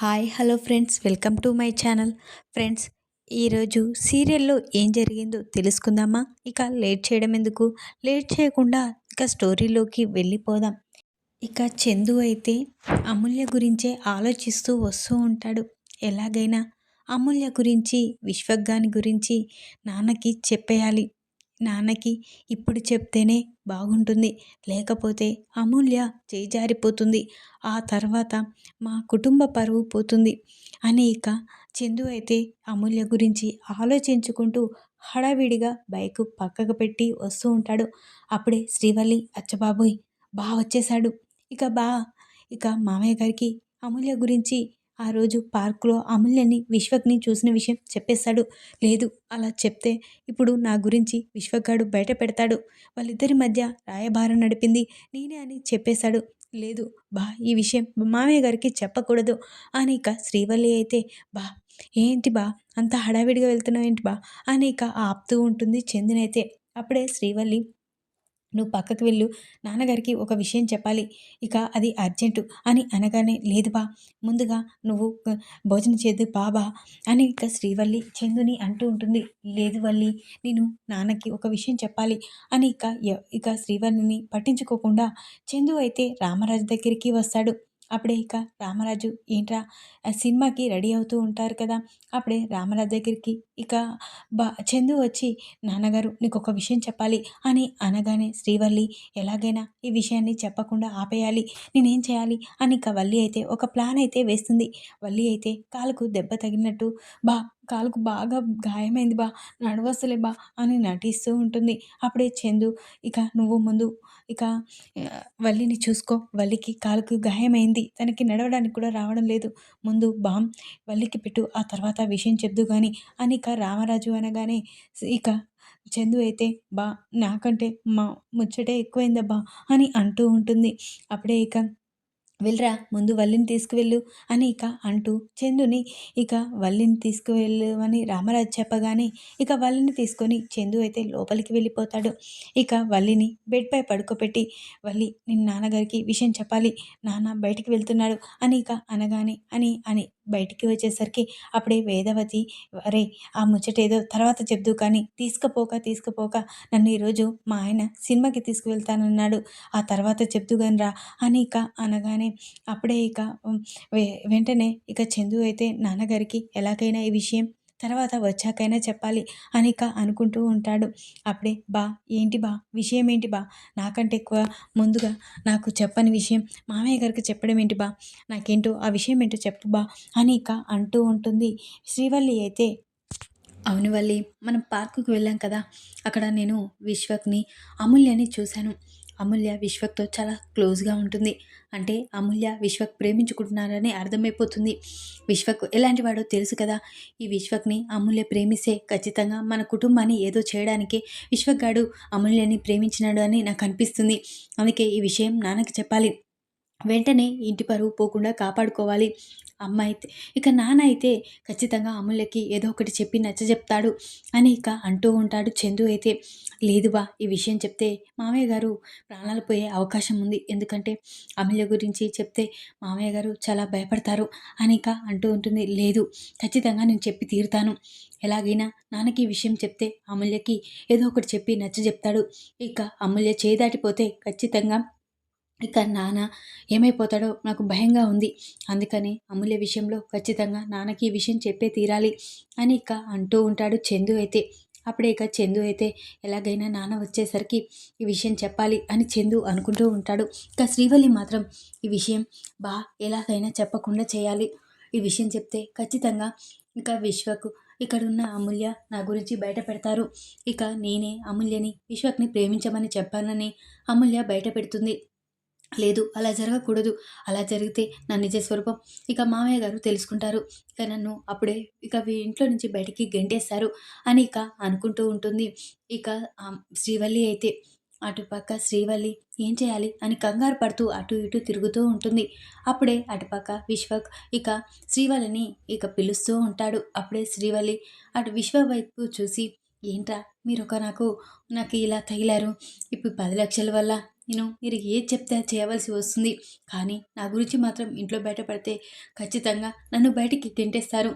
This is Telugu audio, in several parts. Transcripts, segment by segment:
Hi hello friends. Welcome to my channel. Friends ఈరోజు సీరియల్లో ఏం జరిగిందో తెలుసుకుందామా? ఇక లేట్ చేయడం ఎందుకు? లేట్ చేయకుండా ఇక స్టోరీలోకి వెళ్ళిపోదాం. ఇక చందు అయితే అమూల్య గురించే ఆలోచిస్తూ వస్తూ ఉంటాడు. ఎలాగైనా అమూల్య గురించి విశ్వగాని గురించి నాన్నకి చెప్పేయాలి. నాన్నకి ఇప్పుడు చెప్తేనే బాగుంటుంది. లేకపోతే అమూల్య చేజారిపోతుంది. ఆ తర్వాత మా కుటుంబ పరువు పోతుంది. అని ఇక చందు అయితే అమూల్య గురించి ఆలోచించుకుంటూ హడావిడిగా బైక్ పక్కకు పెట్టి వస్తూ ఉంటాడు. అప్పుడే శ్రీవల్లి అచ్చబాబోయ్ బా వచ్చేశాడు. ఇక బా ఇక మామయ్య గారికి అమూల్య గురించి ఆ రోజు పార్కులో అమూల్యని విశ్వక్ని చూసిన విషయం చెప్పేశాడు. లేదు అలా చెప్తే ఇప్పుడు నా గురించి విశ్వగాడు బయట పెడతాడు. వాళ్ళిద్దరి మధ్య రాయబారం నడిపింది నేనే అని చెప్పేశాడు. లేదు బా ఈ విషయం మామయ్య గారికి చెప్పకూడదు. అని ఇక శ్రీవల్లి అయితే బా ఏంటి బా అంత హడావిడిగా వెళ్తున్నావు ఏంటి బా అని ఇక ఆపుతూ ఉంటుంది చందినైతే. అప్పుడే శ్రీవల్లి నువ్వు పక్కకు వెళ్ళు. నాన్నగారికి ఒక విషయం చెప్పాలి. ఇక అది అర్జెంటు అని అనగానే లేదు బా ముందుగా నువ్వు భోజనం చేద్దు బాబా అని ఇక శ్రీవల్లి చందుని అంటూ ఉంటుంది. లేదు వల్లి నేను నాన్నకి ఒక విషయం చెప్పాలి అని ఇక ఇక శ్రీవల్లిని పట్టించుకోకుండా చందు అయితే రామరాజు దగ్గరికి వస్తాడు. అప్పుడే ఇక రామరాజు ఏంట్రా సినిమాకి రెడీ అవుతూ ఉంటారు కదా అప్పుడే రామరాజు దగ్గరికి ఇక బా చందు వచ్చి నాన్నగారు నీకు ఒక విషయం చెప్పాలి అని అనగానే శ్రీవల్లి ఎలాగైనా ఈ విషయాన్ని చెప్పకుండా ఆపేయాలి నేనేం చేయాలి అని ఇక వల్లి అయితే ఒక ప్లాన్ అయితే వేస్తుంది. వల్లి అయితే కాలుకు దెబ్బ తగిలినట్టు బా కాలుకు బాగా గాయమైంది బా నడవస్తలే బా అని నటిస్తూ ఉంటుంది. అప్పుడే చందు ఇక నువ్వు ముందు ఇక వల్లిని చూసుకో. వల్లికి కాలుకు గాయమైంది. తనకి నడవడానికి కూడా రావడం లేదు. ముందు బామ్ వల్లికి పెట్టు. ఆ తర్వాత విషయం చెప్దు కానీ అని ఇక రామరాజు అనగానే ఇక చందు అయితే బా నాకంటే మా ముచ్చటే ఎక్కువైందబ్బా అని అంటూ ఉంటుంది. అప్పుడే ఇక వెళ్ళరా ముందు వల్లిని తీసుకువెళ్ళు అని ఇక అంటూ చందుని ఇక వల్లిని తీసుకువెళ్ళు అని రామరాజు చెప్పగానే ఇక వల్లిని తీసుకొని చందు అయితే లోపలికి వెళ్ళిపోతాడు. ఇక వల్లిని బెడ్పై పడుకోబెట్టి వల్లి నేను నాన్నగారికి విషయం చెప్పాలి. నాన్న బయటికి వెళ్తున్నాడు అని ఇక అనగానే అని అని బయటికి వచ్చేసరికి అప్పుడే వేదవతి అరే ఆ ముచ్చటేదో తర్వాత చెప్దు కానీ తీసుకుపోక తీసుకుపోక నన్ను ఈరోజు మా ఆయన సినిమాకి తీసుకువెళ్తానన్నాడు. ఆ తర్వాత చెప్దు కానీ రా అని ఇక అనగానే అప్పుడే ఇక వెంటనే ఇక చందు అయితే నాన్నగారికి ఎలాగైనా ఈ విషయం తర్వాత వచ్చాకైనా చెప్పాలి అనిక అనుకుంటూ ఉంటాడు. అప్పుడే బా ఏంటి బా? విషయం ఏంటి బా? నాకంటే ఎక్కువ ముందుగా నాకు చెప్పని విషయం మామయ్య గారికి చెప్పడం ఏంటి బా? నాకేంటో ఆ విషయం ఏంటో చెప్పు బా అనిక అంటూ ఉంటుంది. శ్రీవల్లి అయితే అవును వల్లి మనం పార్కుకు వెళ్ళాం కదా? అక్కడ నేను విశ్వక్ని అమూల్యని చూశాను. అమూల్య విశ్వక్తో చాలా క్లోజ్గా ఉంటుంది. అంటే అమూల్య విశ్వక్ ప్రేమించుకుంటున్నారని అర్థమైపోతుంది. విశ్వక్ ఎలాంటి వాడో తెలుసు కదా. ఈ విశ్వక్ని అమూల్య ప్రేమిస్తే ఖచ్చితంగా మన కుటుంబాన్ని ఏదో చేయడానికి విశ్వక్ గాడు అమూల్యని ప్రేమించినాడు అని నాకు అనిపిస్తుంది. అందుకే ఈ విషయం నాన్నకి చెప్పాలి. వెంటనే ఇంటి పరువు పోకుండా కాపాడుకోవాలి. అమ్మ అయితే ఇక నాన్న అయితే ఖచ్చితంగా అమూల్యకి ఏదో ఒకటి చెప్పి నచ్చ చెప్తాడు అని ఇక అంటూ ఉంటాడు చందు అయితే. లేదు బా ఈ విషయం చెప్తే మామయ్య గారు ప్రాణాలు పోయే అవకాశం ఉంది. ఎందుకంటే అమూల్య గురించి చెప్తే మామయ్య గారు చాలా భయపడతారు అని ఇక అంటూ ఉంటుంది. లేదు ఖచ్చితంగా నేను చెప్పి తీరుతాను. ఎలాగైనా నాన్నకి ఈ విషయం చెప్తే అమూల్యకి ఏదో ఒకటి చెప్పి నచ్చ చెప్తాడు. ఇక అమూల్య చేదాటిపోతే ఖచ్చితంగా ఇక నాన్న ఏమైపోతాడో నాకు భయంగా ఉంది. అందుకని అమూల్య విషయంలో ఖచ్చితంగా నాన్నకి ఈ విషయం చెప్పే తీరాలి అని ఇక అంటూ ఉంటాడు చందు అయితే. అప్పుడే ఇక చందు అయితే ఎలాగైనా నాన్న వచ్చేసరికి ఈ విషయం చెప్పాలి అని చందు అనుకుంటూ ఉంటాడు. ఇక శ్రీవల్లి మాత్రం ఈ విషయం బా ఎలాగైనా చెప్పకుండా చేయాలి. ఈ విషయం చెప్తే ఖచ్చితంగా ఇక విశ్వకు ఇక్కడున్న అమూల్య నా గురించి బయట పెడతారు ఇక నేనే అమూల్యని విశ్వక్ని ప్రేమించమని చెప్పానని అమూల్య బయట పెడుతుంది లేదు అలా జరగకూడదు. అలా జరిగితే నా నిజ స్వరూపం. ఇక మామయ్య గారు తెలుసుకుంటారు. ఇక నన్ను అప్పుడే ఇక ఇంట్లో నుంచి బయటికి గెంటేస్తారు అని ఇక అనుకుంటూ ఉంటుంది. ఇక శ్రీవల్లి అయితే అటుపక్క శ్రీవల్లి ఏం చేయాలి అని కంగారు పడుతూ అటు ఇటు తిరుగుతూ ఉంటుంది. అప్పుడే అటుపక్క విశ్వక్ ఇక శ్రీవల్లిని ఇక పిలుస్తూ ఉంటాడు. అప్పుడే శ్రీవల్లి అటు విశ్వ వైపు చూసి ఏంట్రా మీరు ఒక నాకు నాకు ఇలా తగిలారు. ఇప్పుడు పది లక్షల వల్ల నేను మీరు ఏది చెప్తే చేయవలసి వస్తుంది. కానీ నా గురించి మాత్రం ఇంట్లో బయటపడితే ఖచ్చితంగా నన్ను బయటికి గెంటేస్తారు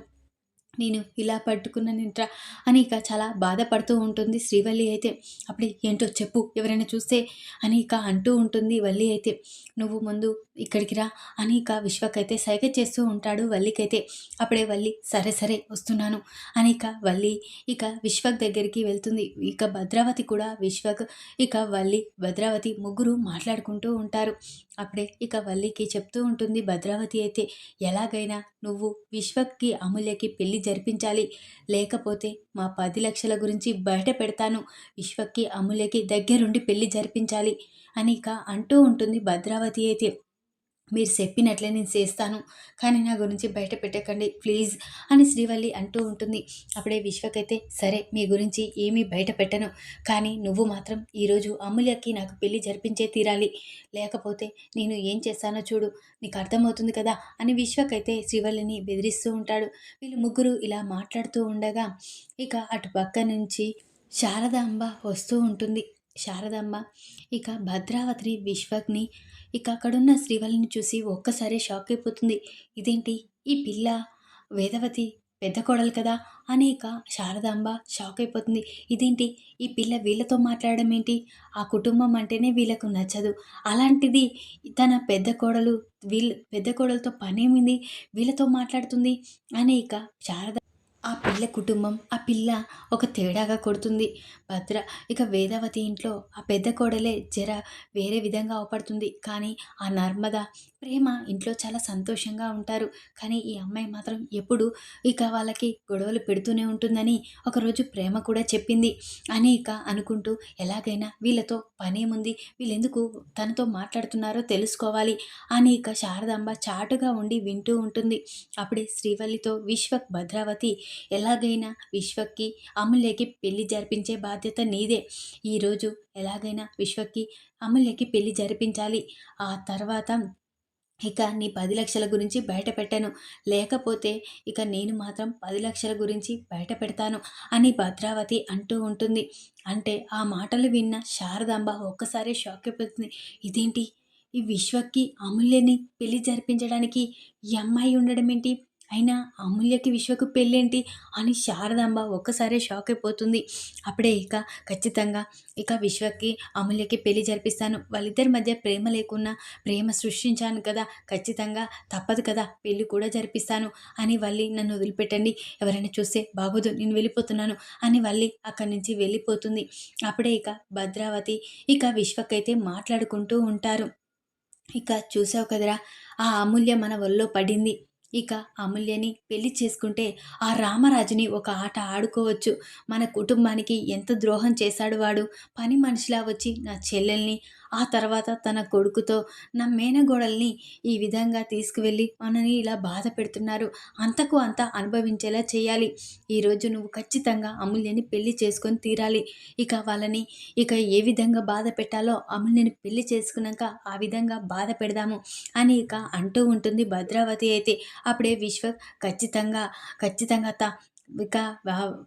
నేను ఇలా పట్టుకున్న నింట్రా అని ఇక చాలా బాధపడుతూ ఉంటుంది శ్రీవల్లి అయితే. అప్పుడే ఏంటో చెప్పు ఎవరైనా చూస్తే? అని ఇక అంటూ ఉంటుంది వల్లి అయితే. నువ్వు ముందు ఇక్కడికి రా అని ఇక విశ్వకైతే సైగ చేస్తూ ఉంటాడు వల్లికైతే. అప్పుడే వల్లి సరే సరే వస్తున్నాను అని ఇక వల్లి ఇక విశ్వక్ దగ్గరికి వెళ్తుంది. ఇక భద్రావతి కూడా విశ్వక్ ఇక వల్లి భద్రావతి ముగ్గురు మాట్లాడుకుంటూ ఉంటారు. అప్పుడే ఇక వల్లికి చెప్తూ ఉంటుంది భద్రావతి అయితే ఎలాగైనా నువ్వు విశ్వక్కి అమూల్యకి పెళ్ళి జరిపించాలి. లేకపోతే మా పది లక్షల గురించి బయట పెడతాను. విశ్వక్కి అమూల్యకి దగ్గరుండి పెళ్ళి జరిపించాలి. అని ఇక అంటూ ఉంటుంది భద్రావతి అయితే. మీరు చెప్పినట్లే నేను చేస్తాను. కానీ నా గురించి బయట పెట్టకండి ప్లీజ్ అని శ్రీవల్లి అంటూ ఉంటుంది. అప్పుడే విశ్వకైతే సరే మీ గురించి ఏమీ బయట పెట్టను. కానీ నువ్వు మాత్రం ఈరోజు అమూల్యకి నాకు పెళ్ళి జరిపించే తీరాలి. లేకపోతే నేను ఏం చేస్తానో చూడు నీకు అర్థమవుతుంది కదా అని విశ్వకైతే శ్రీవల్లిని బెదిరిస్తూ ఉంటాడు. వీళ్ళు ముగ్గురు ఇలా మాట్లాడుతూ ఉండగా ఇక అటు పక్క నుంచి శారదాంబ వస్తూ ఉంటుంది. శారదాంబ ఇక భద్రావతిని విశ్వగ్ని. ఇక అక్కడున్న శ్రీవల్లిని చూసి ఒక్కసారి షాక్ అయిపోతుంది. ఇదేంటి? ఈ పిల్ల వేదవతి పెద్ద కోడలు కదా? అనేక శారదాంబ షాక్ అయిపోతుంది. ఇదేంటి? ఈ పిల్ల వీళ్ళతో మాట్లాడడం ఏంటి? ఆ కుటుంబం అంటేనే వీళ్ళకు నచ్చదు. అలాంటిది తన పెద్ద కోడలు వీళ్ళ పెద్ద కోడలతో పనేమింది? వీళ్ళతో మాట్లాడుతుంది? అనేక ఇక శారద ఆ పిల్ల కుటుంబం ఆ పిల్ల ఒక తేడాగా కొడుతుంది. భద్ర ఇక వేదావతి ఇంట్లో ఆ పెద్ద కోడలే జర వేరే విధంగా అవపడుతుంది. కానీ ఆ నర్మద ప్రేమ ఇంట్లో చాలా సంతోషంగా ఉంటారు. కానీ ఈ అమ్మాయి మాత్రం ఎప్పుడు ఇక వాళ్ళకి గొడవలు పెడుతూనే ఉంటుందని ఒకరోజు ప్రేమ కూడా చెప్పింది. అని ఇక అనుకుంటూ ఎలాగైనా వీళ్ళతో పనేముంది? వీళ్ళెందుకు తనతో మాట్లాడుతున్నారో తెలుసుకోవాలి అని ఇక శారదాంబ చాటుగా ఉండి వింటూ ఉంటుంది. అప్పుడే శ్రీవల్లితో విశ్వక్ భద్రావతి ఎలాగైనా విశ్వక్కి అమూల్యకి పెళ్ళి జరిపించే బాధ్యత నీదే. ఈరోజు ఎలాగైనా విశ్వక్కి అమూల్యకి పెళ్ళి జరిపించాలి. ఆ తర్వాత ఇక నీ పది లక్షల గురించి బయట పెట్టాను. లేకపోతే ఇక నేను మాత్రం పది లక్షల గురించి బయట పెడతాను అని భద్రావతి అంటూ ఉంటుంది. అంటే ఆ మాటలు విన్న శారదాంబ ఒక్కసారి షాక్ అయిపోతుంది. ఇదేంటి? ఈ విశ్వక్కి అమూల్యని పెళ్ళి జరిపించడానికి ఈ అమ్మాయి ఉండడం ఏంటి అయినా అమూల్యకి విశ్వకు పెళ్ళేంటి? అని శారదాంబ ఒక్కసారే షాక్ అయిపోతుంది. అప్పుడే ఇక ఖచ్చితంగా ఇక విశ్వకి అమూల్యకి పెళ్ళి జరిపిస్తాను. వాళ్ళిద్దరి మధ్య ప్రేమ లేకున్నా ప్రేమ సృష్టించాను కదా. ఖచ్చితంగా తప్పదు కదా. పెళ్ళి కూడా జరిపిస్తాను. అని వల్లి నన్ను వదిలిపెట్టండి. ఎవరైనా చూస్తే బాగోదు నేను వెళ్ళిపోతున్నాను అని వల్లి అక్కడి నుంచి వెళ్ళిపోతుంది. అప్పుడే ఇక భద్రావతి ఇక విశ్వకైతే మాట్లాడుకుంటూ ఉంటారు. ఇక చూసావు కదరా ఆ అమూల్య మన వల్లో పడింది. ఇక అమూల్యని పెళ్ళి చేసుకుంటే ఆ రామరాజుని ఒక ఆట ఆడుకోవచ్చు. మన కుటుంబానికి ఎంత ద్రోహం చేశాడు వాడు. పని మనిషిలా వచ్చి నా చెల్లెల్ని ఆ తర్వాత తన కొడుకుతో నా మేనగోడల్ని ఈ విధంగా తీసుకువెళ్ళి మనని ఇలా బాధ పెడుతున్నారు. అంతకు అంత అనుభవించేలా చేయాలి. ఈరోజు నువ్వు ఖచ్చితంగా అమూల్యని పెళ్ళి చేసుకొని తీరాలి. ఇక వాళ్ళని ఇక ఏ విధంగా బాధ పెట్టాలో అమూల్యని పెళ్ళి చేసుకున్నాక ఆ విధంగా బాధ పెడదాము అని ఇక అంటూ ఉంటుంది భద్రావతి అయితే. అప్పుడే విశ్వ ఖచ్చితంగా ఖచ్చితంగా అత్త ఇక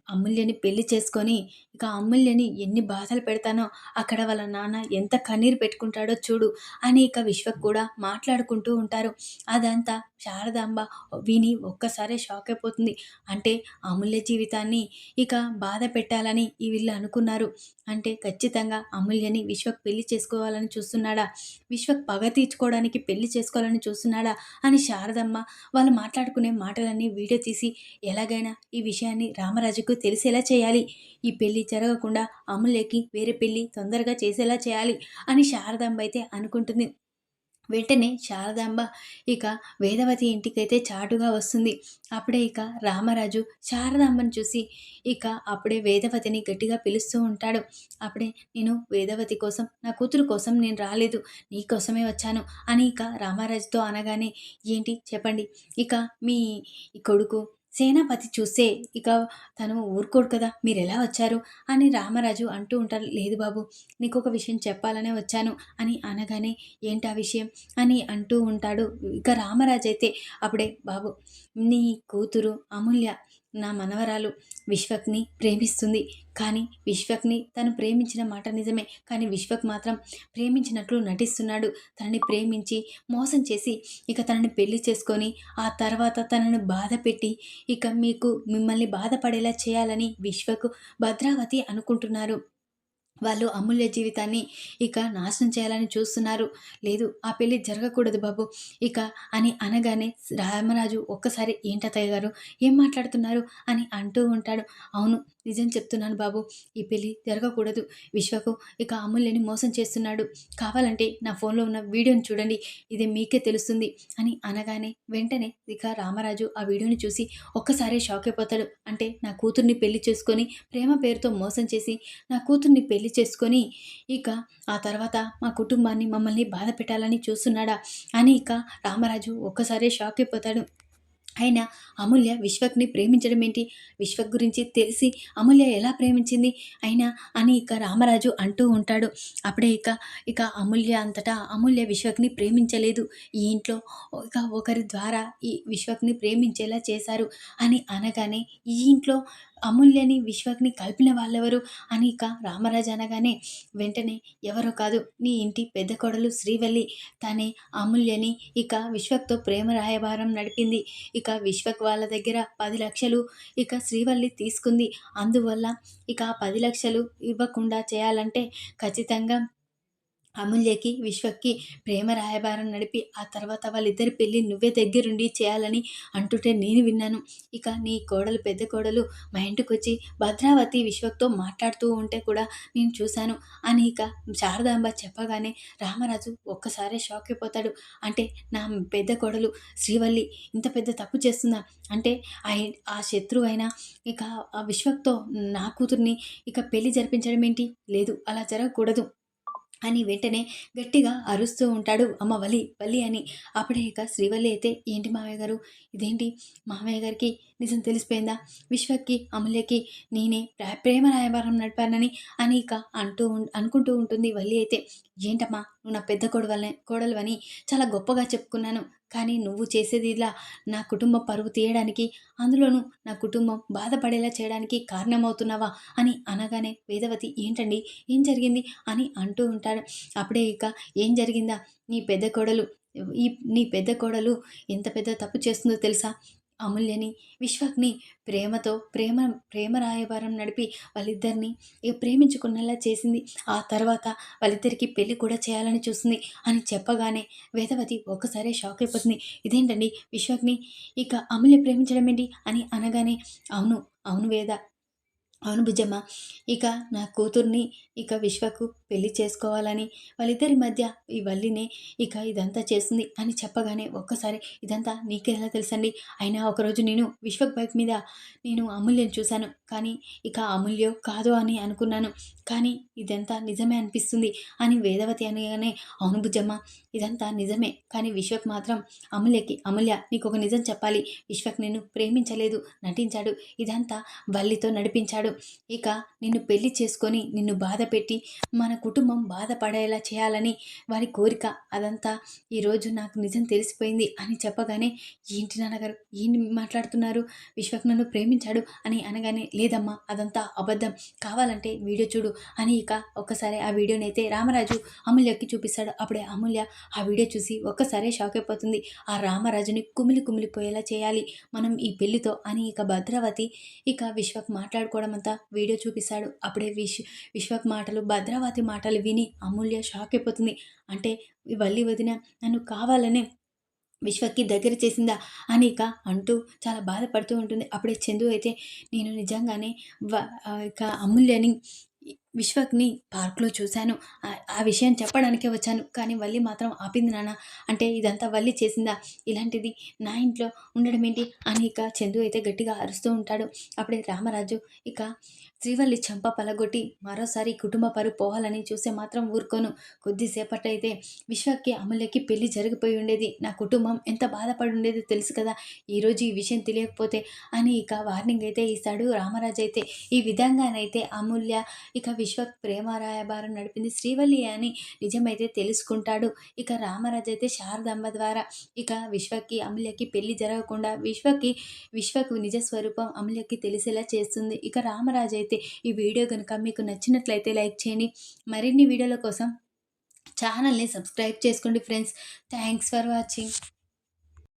అమూల్యని పెళ్ళి చేసుకొని ఇక అమూల్యని ఎన్ని బాధలు పెడతానో అక్కడ వాళ్ళ నాన్న ఎంత కన్నీరు పెట్టుకుంటాడో చూడు అని ఇక విశ్వక్ కూడా మాట్లాడుకుంటూ ఉంటారు. అదంతా శారదాంబ విని ఒక్కసారే షాక్ అయిపోతుంది. అంటే అమూల్య జీవితాన్ని ఇక బాధ పెట్టాలని ఈ వీళ్ళు అనుకున్నారు. అంటే ఖచ్చితంగా అమూల్యని విశ్వక్ పెళ్ళి చేసుకోవాలని చూస్తున్నాడా? విశ్వక్ పగ తీర్చుకోవడానికి పెళ్ళి చేసుకోవాలని చూస్తున్నాడా? అని శారదమ్మ వాళ్ళు మాట్లాడుకునే మాటలన్నీ వీడియో తీసి ఎలాగైనా ఈ విషయాన్ని రామరాజుకు తెలిసేలా చేయాలి. ఈ పెళ్ళి జరగకుండా అమూల్యకి వేరే పెళ్ళి తొందరగా చేసేలా చేయాలి అని శారదాంబ అయితే అనుకుంటుంది. వెంటనే శారదాంబ ఇక వేదవతి ఇంటికైతే చాటుగా వస్తుంది. అప్పుడే ఇక రామరాజు శారదాంబను చూసి ఇక అప్పుడే వేదవతిని గట్టిగా పిలుస్తూ ఉంటాడు. అప్పుడే నేను వేదవతి కోసం నా కూతురు కోసం నేను రాలేదు నీ కోసమే వచ్చాను అని ఇక రామరాజుతో అనగానే ఏంటి చెప్పండి ఇక మీ కొడుకు సేనాపతి చూస్తే ఇక తను ఊరుకోడు కదా మీరు ఎలా వచ్చారు? అని రామరాజు అంటూ ఉంటారు. లేదు బాబు నీకు ఒక విషయం చెప్పాలనే వచ్చాను అని అనగానే ఏంటి ఆ విషయం? అని అంటూ ఉంటాడు. ఇక రామరాజు అయితే అప్పుడే బాబు నీ కూతురు అమూల్య నా మనవరాలు విశ్వక్ని ప్రేమిస్తుంది. కానీ విశ్వక్ని తను ప్రేమించిన మాట నిజమే. కానీ విశ్వక్ మాత్రం ప్రేమించినట్లు నటిస్తున్నాడు. తనని ప్రేమించి మోసం చేసి ఇక తనని పెళ్ళి చేసుకొని ఆ తర్వాత తనను బాధ పెట్టి ఇక మీకు మిమ్మల్ని బాధపడేలా చేయాలని విశ్వకు భద్రావతి అనుకుంటున్నారు. వాళ్ళు అమూల్య జీవితాన్ని ఇక నాశనం చేయాలని చూస్తున్నారు. లేదు ఆ పెళ్ళి జరగకూడదు బాబు. ఇక అని అనగానే రామరాజు ఒక్కసారి ఏంటతయ్య గారు ఏం మాట్లాడుతున్నారు అని అంటూ ఉంటాడు. అవును నిజం చెప్తున్నాను బాబు. ఈ పెళ్ళి జరగకూడదు. విశ్వకు ఇక అమూల్యని మోసం చేస్తున్నాడు. కావాలంటే నా ఫోన్లో ఉన్న వీడియోని చూడండి. ఇది మీకే తెలుస్తుంది అని అనగానే వెంటనే ఇక రామరాజు ఆ వీడియోని చూసి ఒక్కసారి షాక్ అయిపోతాడు. అంటే నా కూతుర్ని పెళ్ళి చేసుకొని ప్రేమ పేరుతో మోసం చేసి నా కూతుర్ని పెళ్ళి పెళ్ళి చేసుకొని ఇక ఆ తర్వాత మా కుటుంబాన్ని మమ్మల్ని బాధ పెట్టాలని చూస్తున్నాడా అని ఇక రామరాజు ఒక్కసారే షాక్ అయిపోతాడు. అయినా అమూల్య విశ్వక్ని ప్రేమించడం ఏంటి? విశ్వక్ గురించి తెలిసి అమూల్య ఎలా ప్రేమించింది? అయినా అని ఇక రామరాజు అంటూ ఉంటాడు. అప్పుడే ఇక ఇక అమూల్య అంతటా అమూల్య విశ్వక్ని ప్రేమించలేదు. ఈ ఇంట్లో ఇక ఒకరి ద్వారా ఈ విశ్వక్ని ప్రేమించేలా చేశారు అని అనగానే ఈ ఇంట్లో అమూల్యని విశ్వక్ని కలిపిన వాళ్ళెవరు? అని ఇక రామరాజు అనగానే వెంటనే ఎవరో కాదు నీ ఇంటి పెద్ద కొడలు శ్రీవల్లి. తనే అమూల్యని ఇక విశ్వక్తో ప్రేమ రాయబారం నడిపింది. ఇక విశ్వక్ వాళ్ళ దగ్గర పది లక్షలు ఇక శ్రీవల్లి తీసుకుంది. అందువల్ల ఇక పది లక్షలు ఇవ్వకుండా చేయాలంటే ఖచ్చితంగా అమూల్యకి విశ్వక్కి ప్రేమ రాయబారం నడిపి ఆ తర్వాత వాళ్ళిద్దరి పెళ్ళి నువ్వే దగ్గరుండి చేయాలని అంటుంటే నేను విన్నాను. ఇక నీ కోడలు పెద్ద కోడలు మా ఇంటికి వచ్చి భద్రావతి విశ్వక్తో మాట్లాడుతూ ఉంటే కూడా నేను చూశాను అని ఇక శారదాంబ చెప్పగానే రామరాజు ఒక్కసారే షాక్ అయిపోతాడు అంటే నా పెద్ద కోడలు శ్రీవల్లి ఇంత పెద్ద తప్పు చేస్తుందా? అంటే ఆ శత్రువు అయినా ఇక ఆ విశ్వక్తో నా కూతుర్ని ఇక పెళ్ళి జరిపించడం ఏంటి లేదు అలా జరగకూడదు. అని వెంటనే గట్టిగా అరుస్తూ ఉంటాడు అమ్మ వలి వలి అని. అప్పుడే ఇక శ్రీవల్లి అయితే ఏంటి మావయ్య గారు? ఇదేంటి? మావయ్య గారికి నిజం తెలిసిపోయిందా? విశ్వకి అమూల్యకి నేనే ప్రేమ రాయబారం నడిపానని అని ఇక అంటూ అనుకుంటూ ఉంటుంది వల్లి అయితే. ఏంటమ్మా నువ్వు నా పెద్ద కోడవల్ని కోడలువని చాలా గొప్పగా చెప్పుకున్నాను. కానీ నువ్వు చేసేది ఇలా నా కుటుంబం పరువు తీయడానికి అందులోనూ నా కుటుంబం బాధపడేలా చేయడానికి కారణమవుతున్నావా అని అనగానే వేదవతి ఏంటండి? ఏం జరిగింది? అని అంటూ ఉంటాడు. అప్పుడే ఇక ఏం జరిగిందా? నీ పెద్ద కోడలు ఈ నీ పెద్ద కోడలు ఎంత పెద్ద తప్పు చేస్తుందో తెలుసా? అమూల్యని విశ్వక్ని ప్రేమతో ప్రేమ ప్రేమ రాయబారం నడిపి వాళ్ళిద్దరిని ఇక ప్రేమించుకున్నలా చేసింది. ఆ తర్వాత వాళ్ళిద్దరికీ పెళ్ళి కూడా చేయాలని చూస్తుంది అని చెప్పగానే వేదవతి ఒక్కసారే షాక్ అయిపోతుంది. ఇదేంటండి విశ్వక్ని ఇక అమూల్య ప్రేమించడం ఏంటి అని అనగానే అవును అవును వేద అవును భుజమ్మ. ఇక నా కూతుర్ని ఇక విశ్వకు పెళ్ళి చేసుకోవాలని వాళ్ళిద్దరి మధ్య ఈ వల్లినే ఇక ఇదంతా చేస్తుంది అని చెప్పగానే ఒక్కసారి ఇదంతా నీకెలా తెలుసండి? అయినా ఒకరోజు నేను విశ్వక్ బైక్ మీద నేను అమూల్యం చూశాను. కానీ ఇక అమూల్యో కాదు అని అనుకున్నాను. కానీ ఇదంతా నిజమే అనిపిస్తుంది అని వేదవతి అనగానే అవును భుజమ్మ ఇదంతా నిజమే. కానీ విశ్వక్ మాత్రం అమూల్యకి అమూల్య నీకు ఒక నిజం చెప్పాలి. విశ్వక్ నేను ప్రేమించలేదు నటించాడు. ఇదంతా వల్లితో నడిపించాడు. ఇక నిన్ను పెళ్ళి చేసుకొని నిన్ను బాధ పెట్టి మన కుటుంబం బాధపడేలా చేయాలని వారి కోరిక అదంతా ఈరోజు నాకు నిజం తెలిసిపోయింది అని చెప్పగానే ఏంటి నాన్నగారు? ఏంటి మాట్లాడుతున్నారు? విశ్వక్ నన్ను ప్రేమించాడు అని అనగానే లేదమ్మా అదంతా అబద్ధం. కావాలంటే వీడియో చూడు అని ఇక ఒక్కసారి ఆ వీడియోని అయితే రామరాజు అమూల్యకి చూపిస్తాడు. అప్పుడే అమూల్య ఆ వీడియో చూసి ఒక్కసారే షాక్ అయిపోతుంది. ఆ రామరాజుని కుమిలి కుమిలిపోయేలా చేయాలి మనం ఈ పెళ్ళితో అని ఇక భద్రావతి ఇక విశ్వక్ మాట్లాడుకోవడం అంతా వీడియో చూపిస్తాడు. అప్పుడే విశ్ విశ్వక్ మాటలు భద్రావతి మాటలు విని అమూల్య షాక్ అయిపోతుంది. అంటే వల్లి వదిన నన్ను కావాలనే విశ్వక్కి దగ్గర చేసిందా అని అంటూ చాలా బాధపడుతూ ఉంటుంది. అప్పుడే చందు అయితే నేను నిజంగానే ఇక అమూల్యని విశ్వక్ని పార్క్లో చూశాను. ఆ విషయం చెప్పడానికే వచ్చాను. కానీ వల్లి మాత్రం ఆపింది నాన్న. అంటే ఇదంతా వల్లి చేసిందా? ఇలాంటిది నా ఇంట్లో ఉండడం ఏంటి? అని ఇక చందు అయితే గట్టిగా అరుస్తూ ఉంటాడు. అప్పుడే రామరాజు ఇక శ్రీవల్లి చంప పలగొట్టి మరోసారి కుటుంబ పరు పోవాలని చూస్తే మాత్రం ఊరుకోను. కొద్దిసేపటైతే విశ్వకి అమూల్యకి పెళ్ళి జరిగిపోయి ఉండేది. నా కుటుంబం ఎంత బాధపడి ఉండేదో తెలుసు కదా. ఈరోజు ఈ విషయం తెలియకపోతే అని ఇక వార్నింగ్ అయితే ఇస్తాడు రామరాజు అయితే. ఈ విధంగానైతే అమూల్య ఇక విశ్వ ప్రేమ రాయబారం నడిపింది శ్రీవల్లి అని నిజమైతే తెలుసుకుంటాడు. ఇక రామరాజు అయితే శారదాంబ ద్వారా ఇక విశ్వకి అమూల్యకి పెళ్ళి జరగకుండా విశ్వకి విశ్వకు నిజ స్వరూపం అమూల్యకి తెలిసేలా చేస్తుంది. ఇక రామరాజు అయితే ఈ వీడియో కనుక మీకు నచ్చినట్లయితే లైక్ చేయండి. మరిన్ని వీడియోల కోసం ఛానల్ని సబ్స్క్రైబ్ చేసుకోండి ఫ్రెండ్స్. Thanks for watching.